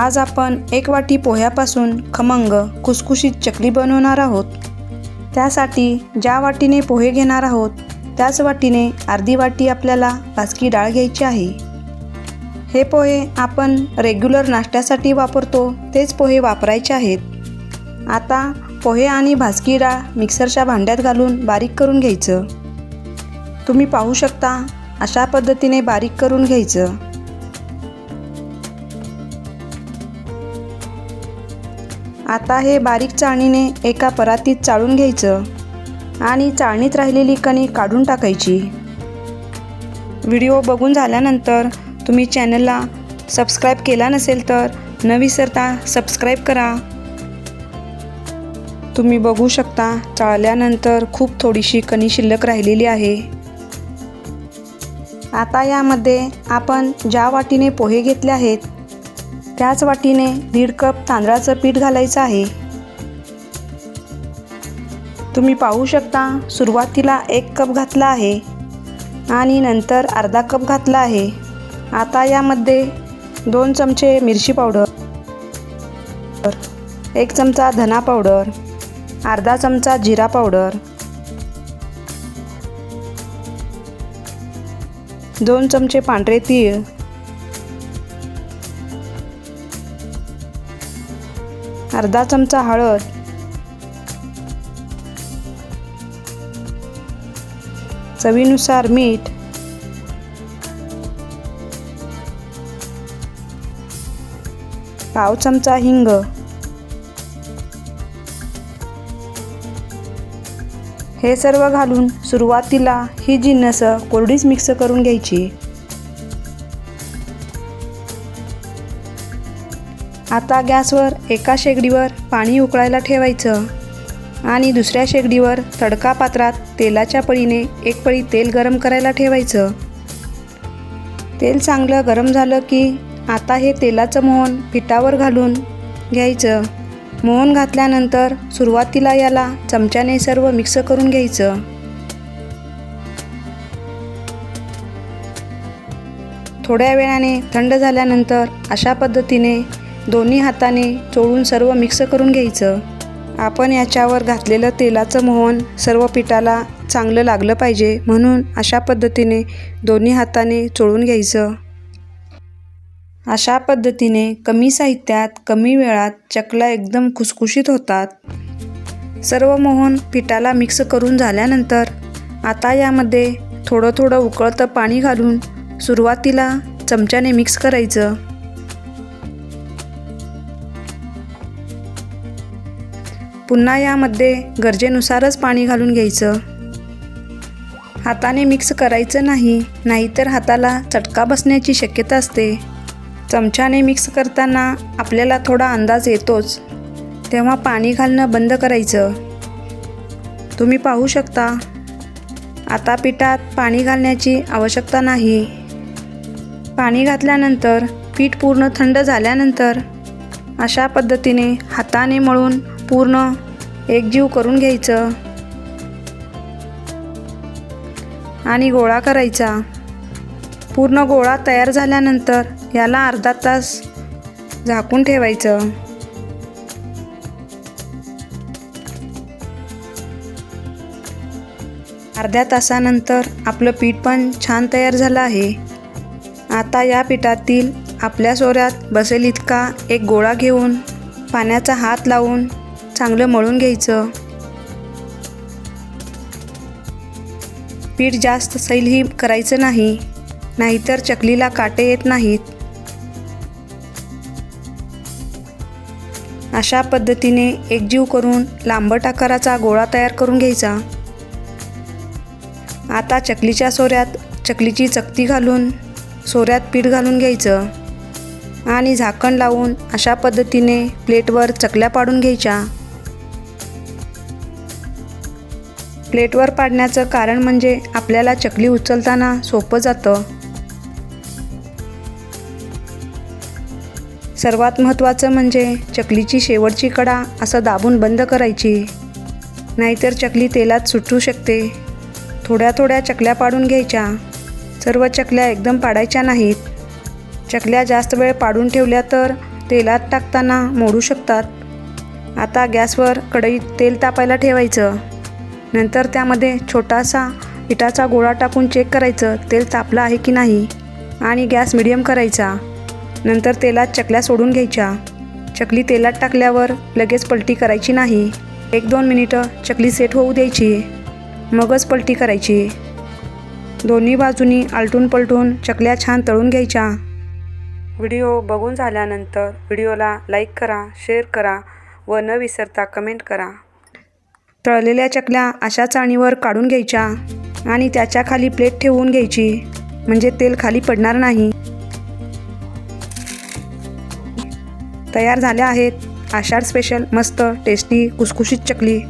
आज आपण एक वाटी पोह्यापासून खमंग खुसखुशीत चकली बनवणार आहोत. त्यासाठी ज्या वाटीने पोहे घेणार आहोत त्याच वाटीने अर्धी वाटी आपल्याला भाजकी डाळ घ्यायची आहे. हे पोहे आपण रेग्युलर नाश्त्यासाठी वापरतो तेच पोहे वापरायचे आहेत. आता पोहे आणि भाजकी डाळ मिक्सरच्या भांड्यात घालून बारीक करून घ्यायचं. तुम्ही पाहू शकता अशा पद्धतीने बारीक करून घ्यायचं. आता हे बारीक चाळणीने एका परातीत चाळून घ्यायचं आणि चाळणीत राहिलेली कणी काढून टाकायची. व्हिडिओ बघून झाल्यानंतर तुम्ही चॅनलला सबस्क्राईब केला नसेल तर न विसरता सबस्क्राईब करा. तुम्ही बघू शकता चाळल्यानंतर खूप थोडीशी कणी शिल्लक राहिलेली आहे. आता यामध्ये आपण ज्या वाटीने पोहे घेतले आहेत त्याच वाटीने दीड कप तांदळाचं पीठ घालायचं आहे. तुम्ही पाहू शकता सुरुवातीला एक कप घातला आहे आणि नंतर अर्धा कप घातला आहे. आता यामध्ये दोन चमचे मिरची पावडर एक चमचा धना पावडर अर्धा चमचा जिरा पावडर दोन चमचे पांढरे तीळ अर्धा चमचा हळद. चवीनुसार मीठ. पाव चमचा हिंग. हे सर्व घालून सुरुवातीला ही जिन्नस कोरडीच मिक्स करून घ्यायची. आता गॅसवर एका शेगडीवर पाणी उकळायला ठेवायचं आणि दुसऱ्या शेगडीवर तडका पात्रात तेलाच्या पळीने एक पळी तेल गरम करायला ठेवायचं. तेल चांगलं गरम झालं की आता हे तेलाचं मोहन पिठावर घालून घ्यायचं. मोहन घातल्यानंतर सुरुवातीला याला चमच्याने सर्व मिक्स करून घ्यायचं. थोड्या वेळाने थंड झाल्यानंतर अशा पद्धतीने दोन्ही हाताने चोळून सर्व मिक्स करून घ्यायचं. आपण याच्यावर घातलेलं तेलाचं मोहन सर्व पिठाला चांगलं लागलं पाहिजे म्हणून अशा पद्धतीने दोन्ही हाताने चोळून घ्यायचं. अशा पद्धतीने कमी साहित्यात कमी वेळात चकला एकदम खुसखुशीत होतात. सर्व मोहन पिठाला मिक्स करून झाल्यानंतर आता यामध्ये थोडं थोडं उकळतं पाणी घालून सुरुवातीला चमच्याने मिक्स करायचं. पुन्हा यामध्ये गरजेनुसारच पाणी घालून घ्यायचं. हाताने मिक्स करायचं नाही नाहीतर हाताला चटका बसण्याची शक्यता असते. चमच्याने मिक्स करताना आपल्याला थोडा अंदाज येतोच. तेव्हा पाणी घालणं बंद करायचं. तुम्ही पाहू शकता आता पिठात पाणी घालण्याची आवश्यकता नाही. पाणी घातल्यानंतर पीठ पूर्ण थंड झाल्यानंतर अशा पद्धतीने हाताने मळून पूर्ण एकजीव करून घ्यायचं. आणि गोळा करायचा. पूर्ण गोळा तयार झाल्यानंतर याला अर्धा तास झाकून ठेवायचं. अर्ध्या तासानंतर आपलं पीठ पण छान तयार झालं आहे. आता या पिठातील आपल्या सोऱ्यात बसेल इतका एक गोळा घेऊन पाण्याचा हात लावून चांगलं मळून घ्यायचं. पीठ जास्त सैलही करायचं नाही नाहीतर चकलीला काटे येत नाहीत. अशा पद्धतीने एकजीव करून लांबट आकाराचा गोळा तयार करून घ्यायचा. आता चकलीच्या सोऱ्यात चकलीची चकती घालून सोऱ्यात पीठ घालून घ्यायचं आणि झाकण लावून अशा पद्धतीने प्लेटवर चकल्या पाडून घ्यायच्या. प्लेटवर पाडण्याचं कारण म्हणजे आपल्याला चकली उचलताना सोपं जातं. सर्वात महत्त्वाचं म्हणजे चकलीची शेवटची कडा असं दाबून बंद करायची. नाहीतर चकली तेलात सुटू शकते. थोड्या थोड्या चकल्या पाडून घ्यायच्या. सर्व चकल्या एकदम पाडायच्या नाहीत. चकल्या जास्त वेळ पाडून ठेवल्या तर तेलात टाकताना मोडू शकतात. आता गॅसवर कढईत तेल तापायला ठेवायचं. नंतर त्यामध्ये छोटासा पिठाचा गोळा टाकून चेक करायचं तेल तापलं आहे की नाही? आणि गॅस मिडियम करायचा. नंतर तेलात चकल्या सोडून घ्यायच्या. चकली तेलात टाकल्यावर लगेच पलटी करायची नाही. एक दोन मिनिटं चकली सेट होऊ द्यायची. मगच पलटी करायची. दोन्ही बाजूनी आलटून पलटून चकल्या छान तळून घ्यायच्या. व्हिडिओ बघून झाल्यानंतर व्हिडिओला लाईक करा शेअर करा व न विसरता कमेंट करा. तळलेल्या चकल्या अशा चाळणीवर काढून घ्यायच्या आणि त्याच्याखाली प्लेट ठेवून घ्यायची. म्हणजे तेल खाली पडणार नाही. तयार झाल्या आहेत आषाढ स्पेशल मस्त टेस्टी कुसकुशीत चकली.